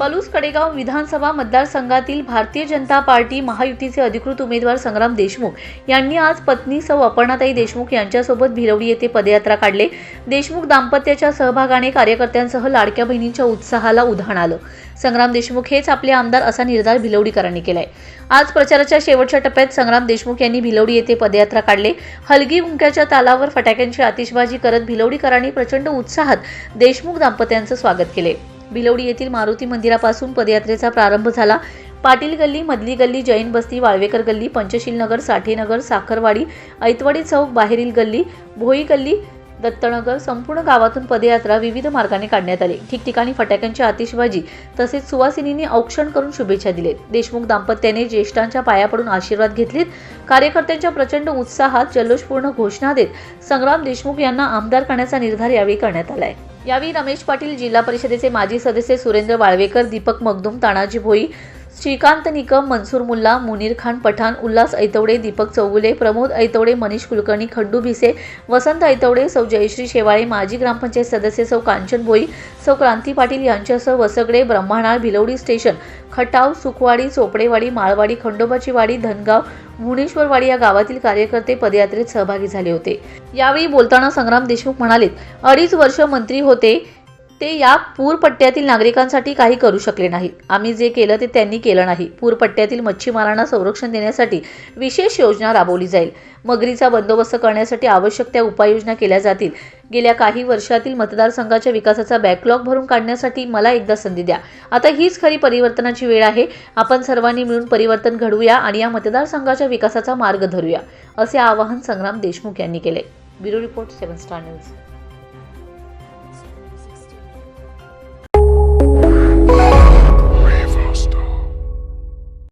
Palus Kadegaon विधानसभा मतदारसंघातील Bharatiya Janata party महायुतीचे अधिकृत उमेदवार संग्राम देशमुख यांनी आज पत्नी सौ अपर्णाताई देशमुख यांच्यासोबत भिरवडी येथे पदयात्रा काढले. देशमुख दाम्पत्याच्या सहभागाने कार्यकर्त्यांसह लाडक्या बहिणींच्या उत्साहाला उधाण आलं. संग्राम देशमुख हेच आपले आमदार असा निर्धार भिलवडीकरांनी केलाय. आज प्रचाराच्या शेवटच्या टप्प्यात संग्राम देशमुख यांनी भिलवडी येथे पदयात्रा काढले. हलगी हुंक्याच्या तालावर फटाक्यांची आतिषबाजी करत भिलवडीकरांनी प्रचंड उत्साहात देशमुख दाम्पत्यांचं स्वागत केले. बिलवडी येथील मारुती मंदिरापासून पदयात्रेचा प्रारंभ झाला. पाटील गल्ली मधली गल्ली जैन बस्ती वाळवेकर गल्ली पंचशील नगर साठेनगर साखरवाडी ऐतवाडी चौक बाहेरील गल्ली भोई गल्ली दत्तनगर संपूर्ण गावातून पदयात्रा विविध मार्गाने काढण्यात आली. ठिकठिकाणी फटाक्यांची आतिषबाजी तसेच सुवासिनींनी औक्षण करून शुभेच्छा दिलेत देशमुख दाम्पत्याने ज्येष्ठांच्या पाया पडून आशीर्वाद घेतलेत. कार्यकर्त्यांच्या प्रचंड उत्साहात जल्लोषपूर्ण घोषणा देत संग्राम देशमुख यांना आमदार करण्याचा निर्धार यावेळी करण्यात आला आहे यावेळी रमेश पाटील जिल्हा परिषदेचे माजी सदस्य सुरेंद्र वाळवेकर दीपक मगदुम तानाजी भोई श्रीकांत निकम मनसूर मुल्ला मुनीर खान पठाण उल्हास ऐतवडे दीपक चौगुले प्रमोद ऐतवडे मनीष कुलकर्णी खड्डू भिसे वसंत ऐतवडे सौ जयश्री शेवाळे माजी ग्रामपंचायत सदस्य सौ कांचन भोई सौ क्रांती पाटील यांच्यासह वसगडे ब्रह्माणाळ भिलवडी स्टेशन खटाव सुखवाडी चोपडेवाडी माळवाडी खंडोबाची वाडी धनगाव भुवनेश्वरवाडी या गावातील कार्यकर्ते पदयात्रेत सहभागी झाले होते. यावेळी बोलताना संग्राम देशमुख म्हणालेत अडीच वर्ष मंत्री होते ते या पूरपट्ट्यातील नागरिकांसाठी काही करू शकले नाही आम्ही जे केलं ते त्यांनी केलं नाही. पूरपट्ट्यातील मच्छीमारांना संरक्षण देण्यासाठी विशेष योजना राबवली जाईल. मगरीचा बंदोबस्त करण्यासाठी आवश्यक त्या उपाययोजना केल्या जातील. गेल्या काही वर्षातील मतदारसंघाच्या विकासाचा बॅकलॉग भरून काढण्यासाठी मला एकदा संधी द्या. आता हीच खरी परिवर्तनाची वेळ आहे. आपण सर्वांनी मिळून परिवर्तन घडवूया आणि या मतदारसंघाच्या विकासाचा मार्ग धरूया असे आवाहन संग्राम देशमुख यांनी केले. Bureau report seven star news.